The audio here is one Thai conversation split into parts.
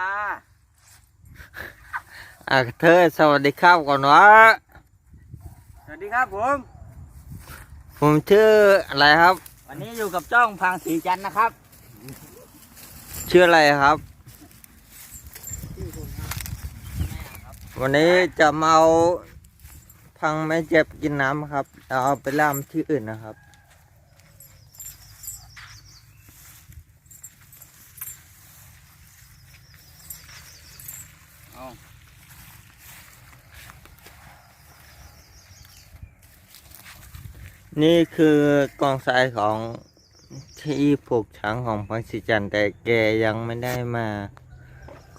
อ่าอะเธอสวัสดีครับก่อนวะสวัสดีครับผม ผมชื่ออะไรครับ วันนี้อยู่กับจ้องพังสีจันทร์นะครับ ชื่ออะไรครับ วันนี้จะมาเอาพังไม่เจ็บกินน้ำครับแล้วเอาไปล่ามที่อื่นนะครับ นี่คือกองทรายของที่ผูกช้างของพังสิจันแต่แกยังไม่ได้มา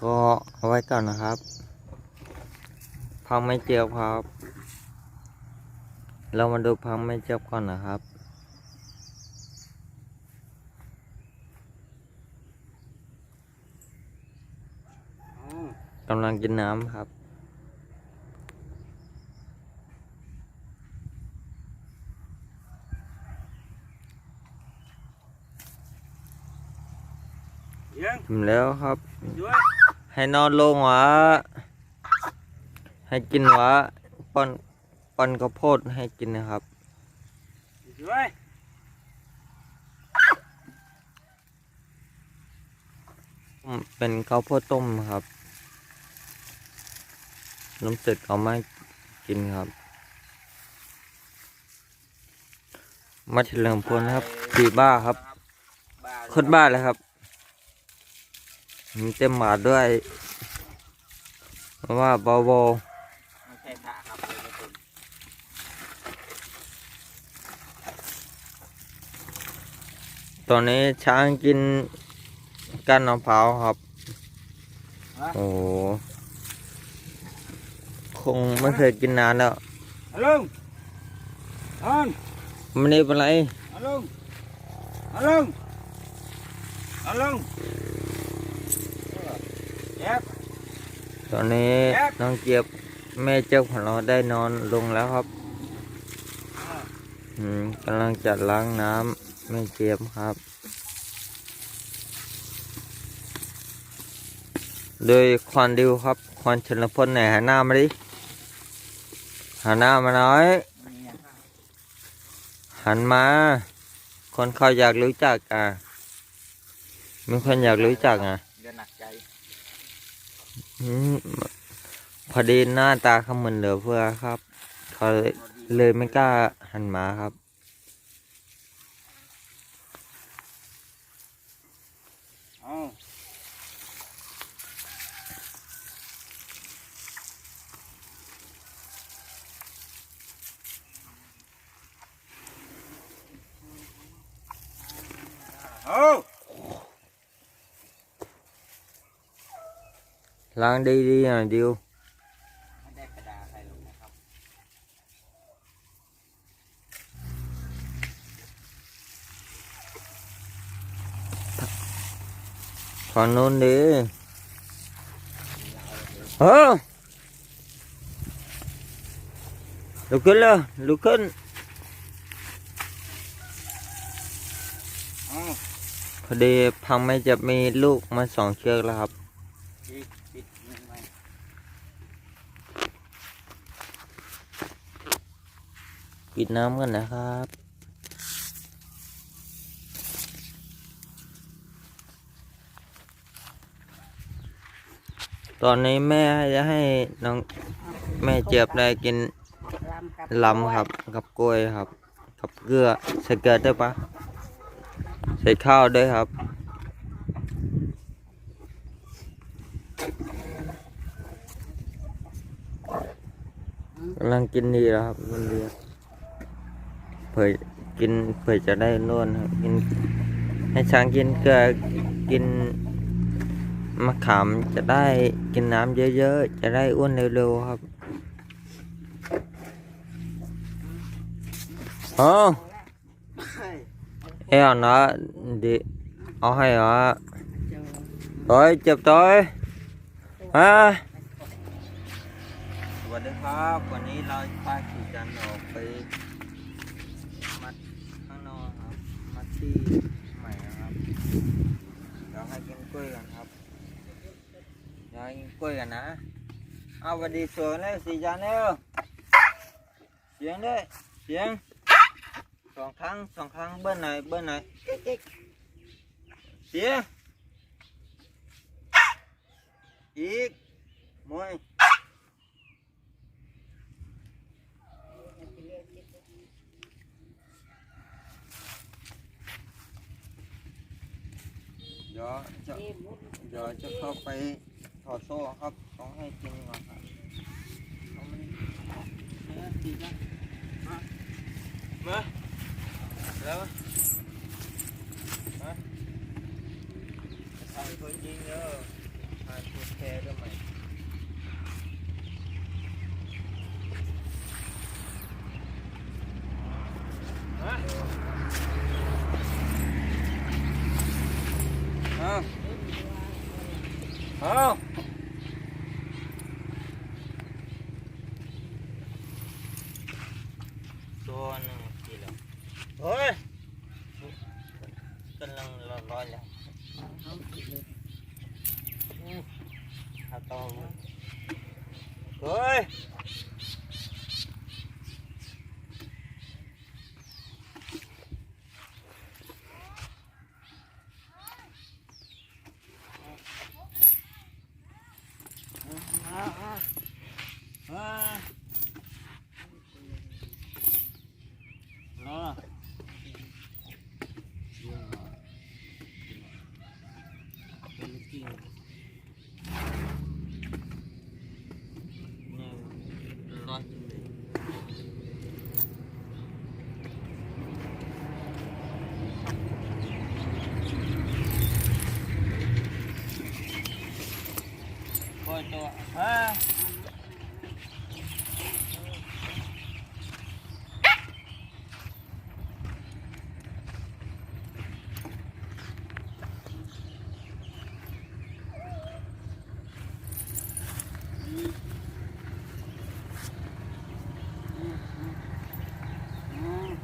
ก็เอาไว้ก่อนนะครับพังไม่เจ็บครับ เรามาดูพังไม่เจ็บก่อนนะครับกำลังกินน้ำครับ เยี่ยงถึงแล้วครับด้วยให้นอนลงหวะให้กินหวะป้อนป้อนข้าวโพดให้กินนะครับด้วยเป็นข้าวโพดต้มครับน้ำเสร็จเอามาให้กินครับ มาเฉลิมพลครับสีบ้าครับบ้าโคตรบ้าเลยครับ มีเต็มหมาดด้วย เพราะว่าเบาไม่ใช่พระครับเป็นคนๆตอนนี้ช้างกินก้านมะพร้าวครับ โอ้โหคงไม่เคยกินนานแล้วเอาลุงเอามันนี่เป็นไรเอาลุงเอาลุงเอาลุงเจ็บ ตอนนี้ครับน้องเจี๊ยบแม่เจ้าของเราได้นอนลงแล้วครับอืมกำลังจัดล้างน้ำแม่เจี๊ยบครับ โดยควันดิวครับควันชนพลไหนหันหน้ามาดิหันหน้ามาหน่อยนี่ไงหันมา คนเขาอยากรู้จักอะมีคนอยากรู้จักอะเดือนหนักใจอืม พอดีหน้าตาเขาเหมือนเหลือเฟือครับ เขาเลยไม่กล้าหันมาครับ เอาเอา ล้างดีดีๆหน่อยดิวไม่ได้กระดาษอะไรลงนะครับ ฝั่งนู้นดิเออลุกขึ้นเลยลุกขึ้นเอาพอดีพังไม่จะมีลูกมาสองเชือกแล้วครับ ปิดปิดมันไว้ ปิดน้ำกันนะครับตอนนี้แม่จะให้น้องแม่เจี๊ยบได้กินลำครับกับกล้วยครับ กับเกลือใส่เกลือได้ปะใส่ข้าวด้วยครับ กำลังกินดีแล้วครับมันเรียก เผื่อกินเผื่อจะได้นวลครับกินให้ช้างกินเกลือกินมะขามจะได้กินน้ำเยอะๆ จะได้อ้วนเร็วๆครับอ๋อเอ้ยนะดิเอาให้เหรอตัวเจ็บตัวฮะสวัสดีครับ วันนี้เราพาขี่จันออกไป ที่ใหม่นะครับเดี๋ยวให้กินกล้วยกันครับมากินกล้วยกันนะเอาวันดีสวยเลยสี่จานเร็วเสียงด้วยเสียงสองครั้งสองครั้งเบิ้ลหน่อยเบิ้ลหน่อยเสียงอีกมวย เดี๋ยวจะเดี๋ยวจะเข้าไปถอดโซ่ครับ ต้องให้กินก่อนครับเอามานี่เออดีจังมามาแล้วมาทำคนยิงเนอะทานตัวแค่ด้วยไหมมาเอา เอาตัวหนึ่งกิโลเฮ้ยกำลังร้อนๆแล้วเอาตัวเฮ้ยเอาเอา เอารอเป็นจริงนี่ร้อนจริงเลยคอยตัวอ่า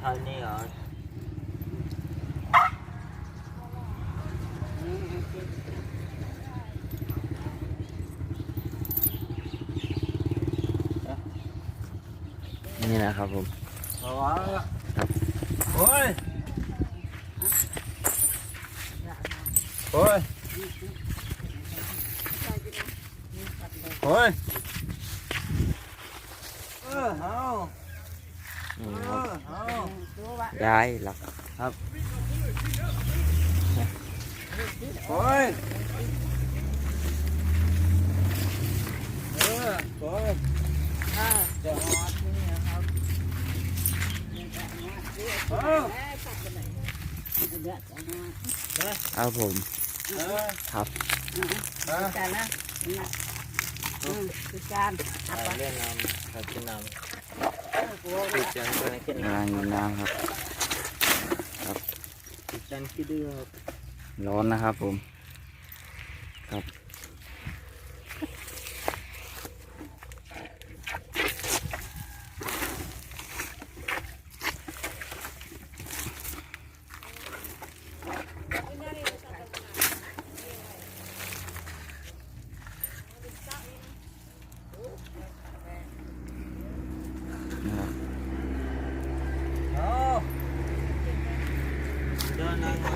อันนี้เหรอ นี่นะครับผมเอาวะโอ้ยโอ้ยโอ้ยเออเอานี่เอครับอเอาย้ายหลักโอ้ยเออโอ้ย จะฮอดนี่นะครับ เอา ครับผม เออครับเอาจานนะนะอืมคือจานเอาไปเล่นน้ำครับกินน้ำติดจันตัวนี้กินน้ำกินน้ำครับครับติดจันขี้ดื้อครับร้อนนะครับผม ครับนะครับ เอา เดินนะคร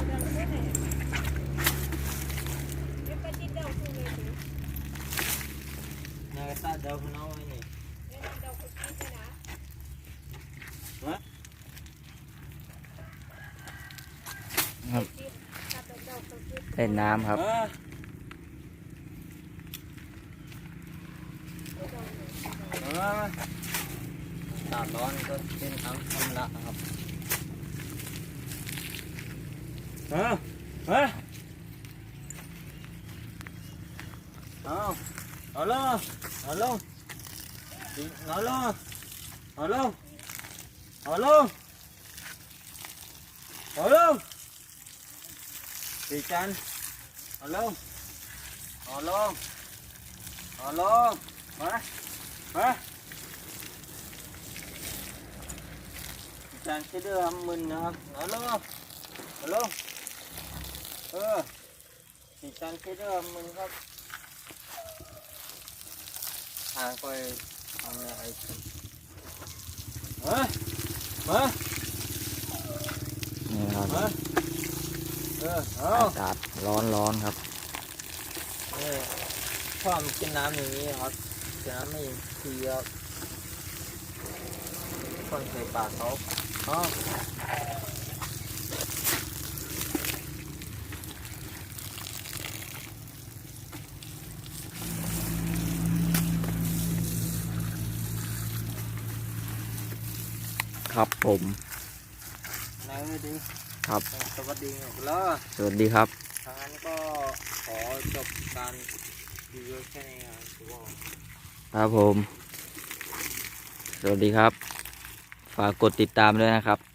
ับ นายตาเดาขนเอาไว้นี่เล่นน้ำครับเออเอามาอากาศร้อนก็เล่นน้ำธรรมดาครับเอาเอาเอาเอาลงเอาลงเอาลง เอาลงเอาลงเอาลงตีจันเอาลงเอาลงเอาลงมา ทางก็ทำอะไรมามานี่ครับมาเออเอาอากาศร้อนร้อนครับนี่ชอบกินน้ำอย่างนี้ครับกินน้ำไม่ทีครับคนใส่ปากเขาเอ๋อ ครับผมนายไม่ดีครับ สวัสดีแล้วสวัสดีครับทางนั้นก็ขอจบการรีวิวแค่นี้ครับถือว่าครับผม สวัสดีครับ ฝากกดติดตามด้วยนะครับ